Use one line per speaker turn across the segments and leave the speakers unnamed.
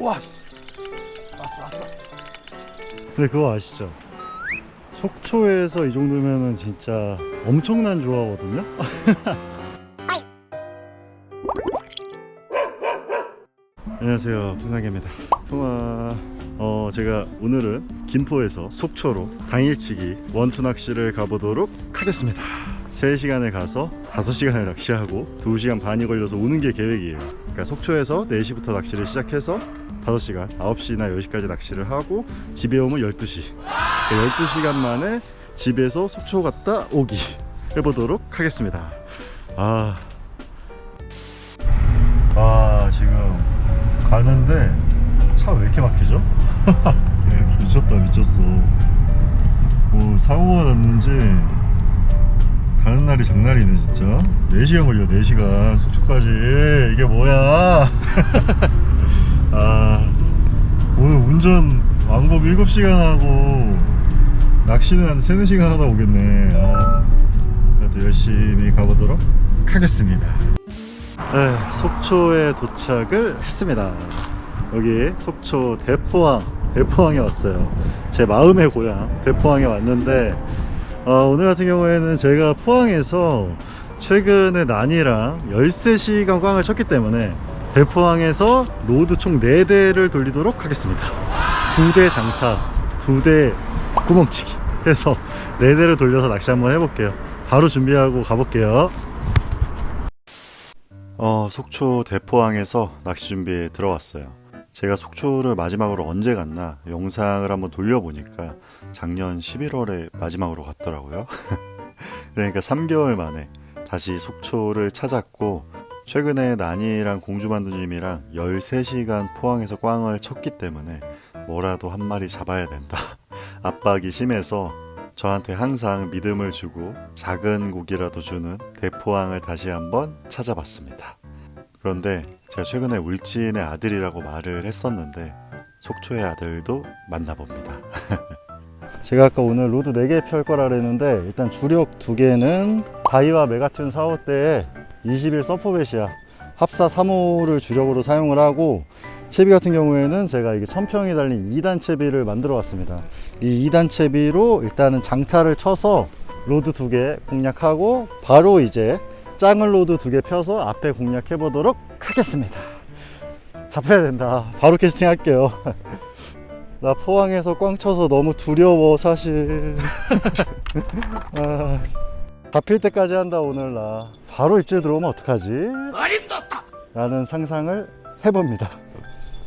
와 씨. 왔어 왔어.
근데 그거 아시죠? 속초에서 이 정도면은 진짜 엄청난 조화거든요? 안녕하세요 풍나개입니다 풍아 어 제가 오늘은 김포에서 속초로 당일치기 원투 낚시를 가보도록 하겠습니다 3시간에 가서 5시간을 낚시하고 2시간 반이 걸려서 오는 게 계획이에요 그러니까 속초에서 4시부터 낚시를 시작해서 5시간 9시나 10시까지 낚시를 하고 집에 오면 12시. 12시간 만에 집에서 속초 갔다 오기 해보도록 하겠습니다. 아, 아 지금 가는데 차 왜 이렇게 막히죠? 미쳤다 미쳤어. 뭐 사고가 났는지 가는 날이 장날이네 진짜. 4시간 걸려 4시간. 속초까지. 이게 뭐야 아 오늘 운전 왕복 7시간 하고 낚시는 한 3, 4시간 하다 오겠네. 아, 그래도 열심히 가보도록 하겠습니다. 네, 속초에 도착을 했습니다. 여기 속초 대포항 대포항에 왔어요. 제 마음의 고향 대포항에 왔는데 어, 오늘 같은 경우에는 제가 포항에서 최근에 난이랑 13시간 꽝을 쳤기 때문에 대포항에서 로드 총 4대를 돌리도록 하겠습니다. 두대 장타, 두대 구멍치기 해서 4대를 돌려서 낚시 한번 해볼게요. 바로 준비하고 가볼게요. 어, 속초 대포항에서 낚시 준비에 들어왔어요. 제가 속초를 마지막으로 언제 갔나 영상을 한번 돌려보니까 작년 11월에 마지막으로 갔더라고요. 그러니까 3개월 만에 다시 속초를 찾았고 최근에 난이랑 공주만두님이랑 13시간 포항에서 꽝을 쳤기 때문에 뭐라도 한 마리 잡아야 된다. 압박이 심해서 저한테 항상 믿음을 주고 작은 고기라도 주는 대포항을 다시 한번 찾아봤습니다. 그런데 제가 최근에 울진의 아들이라고 말을 했었는데 속초의 아들도 만나봅니다. 제가 아까 오늘 로드 4개 펼 거라 그랬는데 일단 주력 2개는 다이와 메가튠 4호 때에 21 서퍼벳이야. 합사 3호를 주력으로 사용을 하고 채비 같은 경우에는 제가 이게 천평이 달린 2단 채비를 만들어 왔습니다. 이 2단 채비로 일단은 장타를 쳐서 로드 2개 공략하고 바로 이제 짱을 로드 2개 펴서 앞에 공략해 보도록 하겠습니다. 잡혀야 된다. 바로 캐스팅 할게요. 나 포항에서 꽝 쳐서 너무 두려워 사실. 아, 잡힐 때까지 한다 오늘 나. 바로 입질 들어오면 어떡하지? 라는 상상을 해봅니다.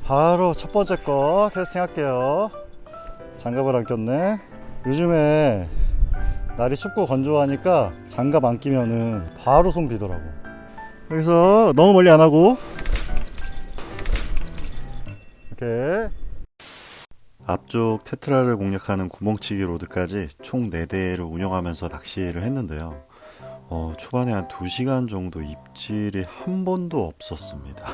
바로 첫 번째 거 캐스팅 할게요. 장갑을 안 꼈네. 요즘에 날이 춥고 건조하니까 장갑 안 끼면은 바로 손 비더라고. 그래서 너무 멀리 안 하고. 이렇게 앞쪽 테트라를 공략하는 구멍치기 로드까지 총 4대를 운영하면서 낚시를 했는데요. 어, 초반에 한 2시간 정도 입질이 한 번도 없었습니다.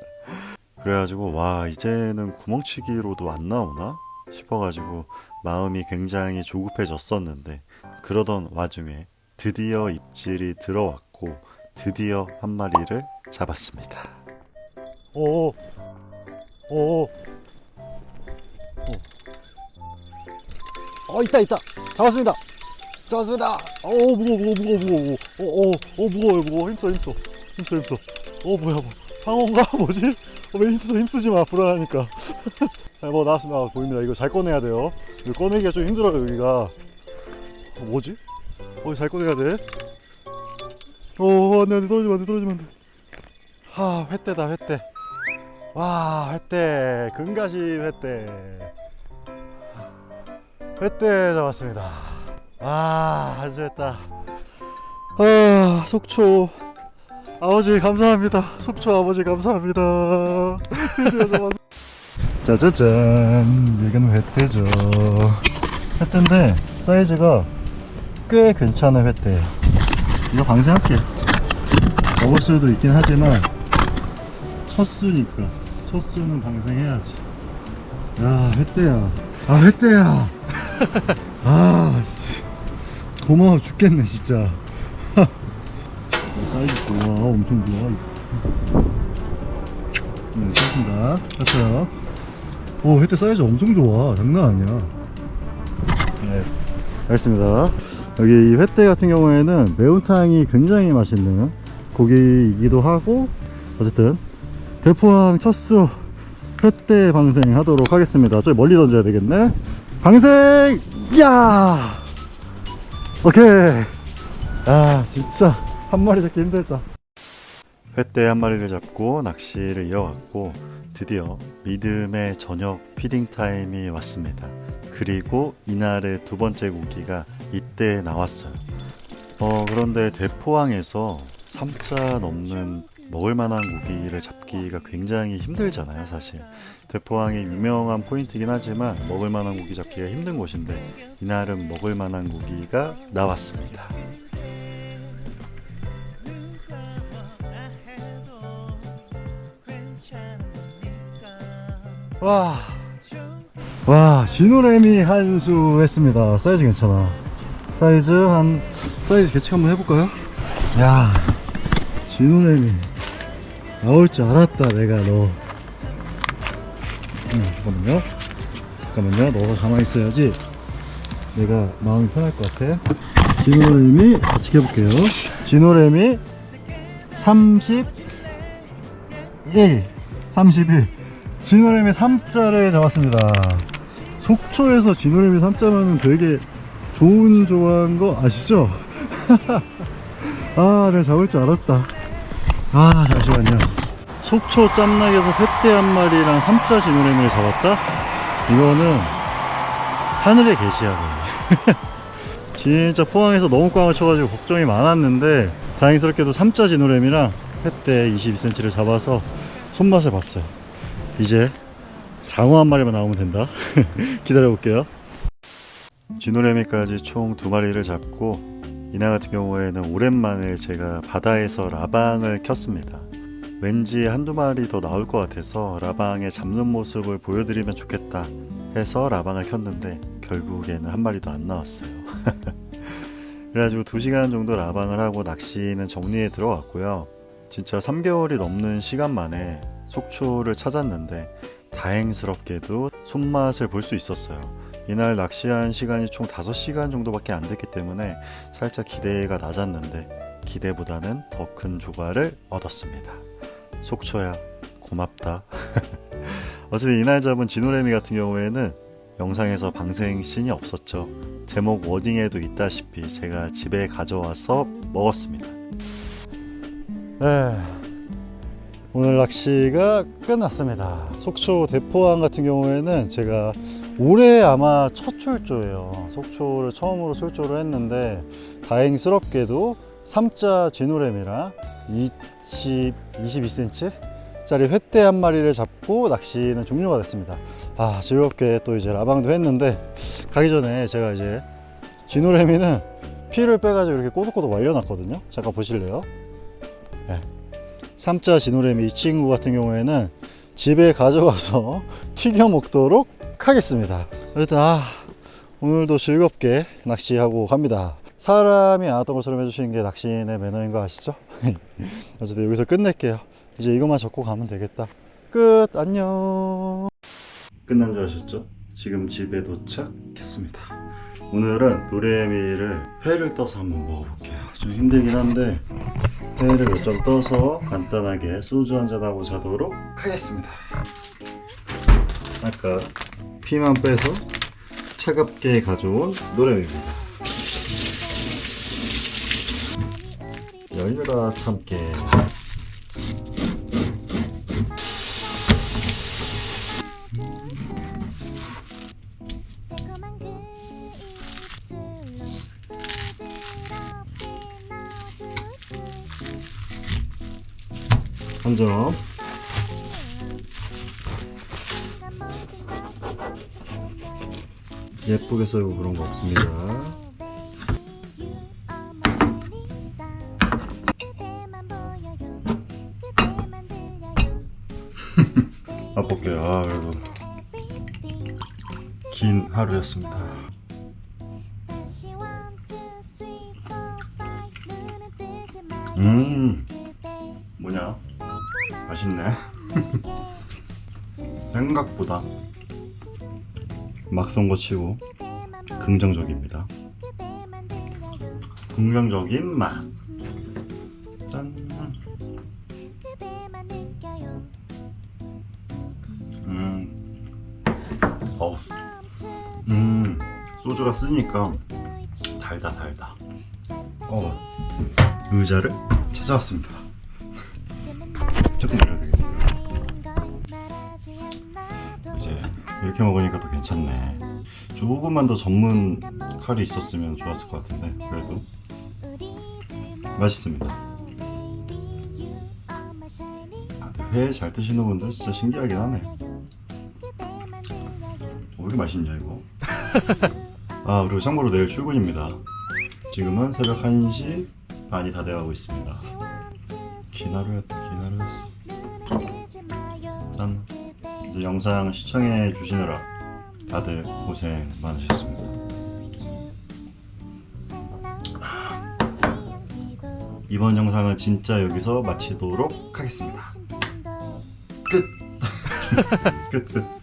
그래가지고, 와, 이제는 구멍치기로도 안 나오나? 싶어가지고, 마음이 굉장히 조급해졌었는데, 그러던 와중에 드디어 입질이 들어왔고, 드디어 한 마리를 잡았습니다. 오, 오, 어 있다 있다. 잡았습니다. 잡았습니다. 오 무거워 무거워 무거워 무거워 오오 오, 무거워요 무거워. 힘써 힘써. 힘써 힘써. 오 뭐야 뭐. 방어인가? 뭐지? 어, 왜 힘써 힘쓰지 마. 불안하니까. 네, 뭐 나왔습니다. 아, 보입니다. 이거 잘 꺼내야 돼요. 이거 꺼내기가 좀 힘들어요 여기가. 어, 뭐지? 어잘 꺼내야 돼오 안돼 안돼. 떨어지면 안돼 떨어지면 안돼. 하 횟대다 횟대 와 횟대 금가시 횟대 횟대 잡았습니다. 아, 됐다. 아, 속초. 아버지, 감사합니다. 속초 아버지, 감사합니다. 짜자잔. 이건 횟대죠. 횟대인데, 사이즈가 꽤 괜찮은 횟대. 이거 방생할게. 먹을 수도 있긴 하지만, 첫 수니까. 첫 수는 방생해야지. 야, 횟대야. 아, 횟대야. 아, 씨. 고마워 죽겠네, 진짜. 사이즈 좋아, 엄청 좋아.
네, 됐습니다. 됐어요. 오, 횟대 사이즈 엄청 좋아. 장난 아니야. 네, 알겠습니다. 여기 이 횟대 같은 경우에는 매운탕이 굉장히 맛있는 고기이기도 하고, 어쨌든, 대포항 첫수 횟대 방생 하도록 하겠습니다. 저기 멀리 던져야 되겠네. 방생! 야! 오케이. 아, 진짜. 한 마리 잡기 힘들다.
횟대 한 마리를 잡고 낚시를 이어갔고 드디어 믿음의 저녁 피딩 타임이 왔습니다. 그리고 이날의 두 번째 고기가 이때 나왔어요. 어, 그런데 대포항에서 3자 넘는 먹을 만한 고기를 잡기가 굉장히 힘들잖아요, 사실. 대포항이 유명한 포인트긴 하지만 먹을 만한 고기 잡기가 힘든 곳인데 이날은 먹을 만한 고기가 나왔습니다.
와. 와, 진호래미 한수 했습니다. 사이즈 괜찮아. 사이즈 한, 사이즈 계측 한번 해볼까요? 야, 진호래미. 나올 줄 알았다, 내가 너. 음, 잠깐만요. 잠깐만요. 너가 가만히 있어야지. 내가 마음이 편할 것 같아. 진호래미 같이 해볼게요. 진호래미 31, 31. 진호래미 3자를 잡았습니다. 속초에서 진호래미 3자면은 되게 좋은 조한 거 아시죠? 아, 내가 잡을 줄 알았다. 아, 잠시만요. 속초 짬락에서 횟대 한 마리랑 3자 진호래미를 잡았다? 이거는 하늘의 계시야. 진짜 포항에서 너무 꽝을 쳐가지고 걱정이 많았는데 다행스럽게도 3자 진호래미랑 횟대 22cm를 잡아서 손맛을 봤어요. 이제 장어 한 마리만 나오면 된다. 기다려 볼게요.
진호래미까지 총 두 마리를 잡고 이날 같은 경우에는 오랜만에 제가 바다에서 라방을 켰습니다. 왠지 한두 마리 더 나올 것 같아서 라방에 잡는 모습을 보여드리면 좋겠다 해서 라방을 켰는데 결국에는 한 마리도 안 나왔어요. 그래가지고 2시간 정도 라방을 하고 낚시는 정리에 들어갔고요. 진짜 3개월이 넘는 시간 만에 속초를 찾았는데 다행스럽게도 손맛을 볼 수 있었어요. 이날 낚시한 시간이 총 5시간 정도밖에 안 됐기 때문에 살짝 기대가 낮았는데 기대보다는 더 큰 조과를 얻었습니다. 속초야 고맙다. 어쨌든 이날 잡은 진호래미 같은 경우에는 영상에서 방생 씬이 없었죠. 제목 워딩에도 있다시피 제가 집에 가져와서 먹었습니다.
네. 오늘 낚시가 끝났습니다. 속초 대포항 같은 경우에는 제가 올해 아마 첫 출조예요. 속초를 처음으로 출조를 했는데 다행스럽게도 3자 진호램이랑 20, 22cm 짜리 횟대 한 마리를 잡고 낚시는 종료가 됐습니다. 아 즐겁게 또 이제 라방도 했는데 가기 전에 제가 이제 진호래미는 피를 빼가지고 이렇게 꼬독꼬독 말려놨거든요. 잠깐 보실래요? 네. 3자 진호래미 이 친구 같은 경우에는 집에 가져와서 튀겨 먹도록 하겠습니다. 일단 아, 오늘도 즐겁게 낚시하고 갑니다. 사람이 안 왔던 것처럼 해주시는 게 낚시인의 매너인 거 아시죠? 어쨌든 여기서 끝낼게요. 이제 이것만 적고 가면 되겠다. 끝. 안녕.
끝난 줄 아셨죠? 지금 집에 도착했습니다. 오늘은 노래미를 회를 떠서 한번 먹어볼게요. 좀 힘들긴 한데 회를 몇 점 떠서 간단하게 소주 한잔하고 자도록 하겠습니다. 아까 피만 빼서 차갑게 가져온 노래미입니다. 열려라 참깨.
멈췄으면
예쁘게 썰고 그런 거 없습니다.
들려요
맛볼게요. 아, 그래도 긴 하루였습니다. 음,
그대
뭐냐? 맛있네. 생각보다 막쏜거 치고 긍정적입니다. 긍정적인 맛. 짠. 음. 어우. 음. 소주가 쓰니까 달다 달다. 어. 의자를 찾아왔습니다. 조금 내려야 되겠네요. 이제 이렇게 먹으니까 더 괜찮네. 조금만 더 전문 칼이 있었으면 좋았을 것 같은데 그래도 맛있습니다. 회잘 드시는 분들 진짜 신기하긴 하네. 어, 왜 이렇게 맛있냐 이거. 아 그리고 참고로 내일 출근입니다. 지금은 새벽 1시 반이 다 돼가고 있습니다. 기나루였다 기나루였어. 짠. 이제 영상 시청해 주시느라 다들 고생 많으셨습니다. 이번 영상은 진짜 여기서 마치도록 하겠습니다. 끝. 끝 끝.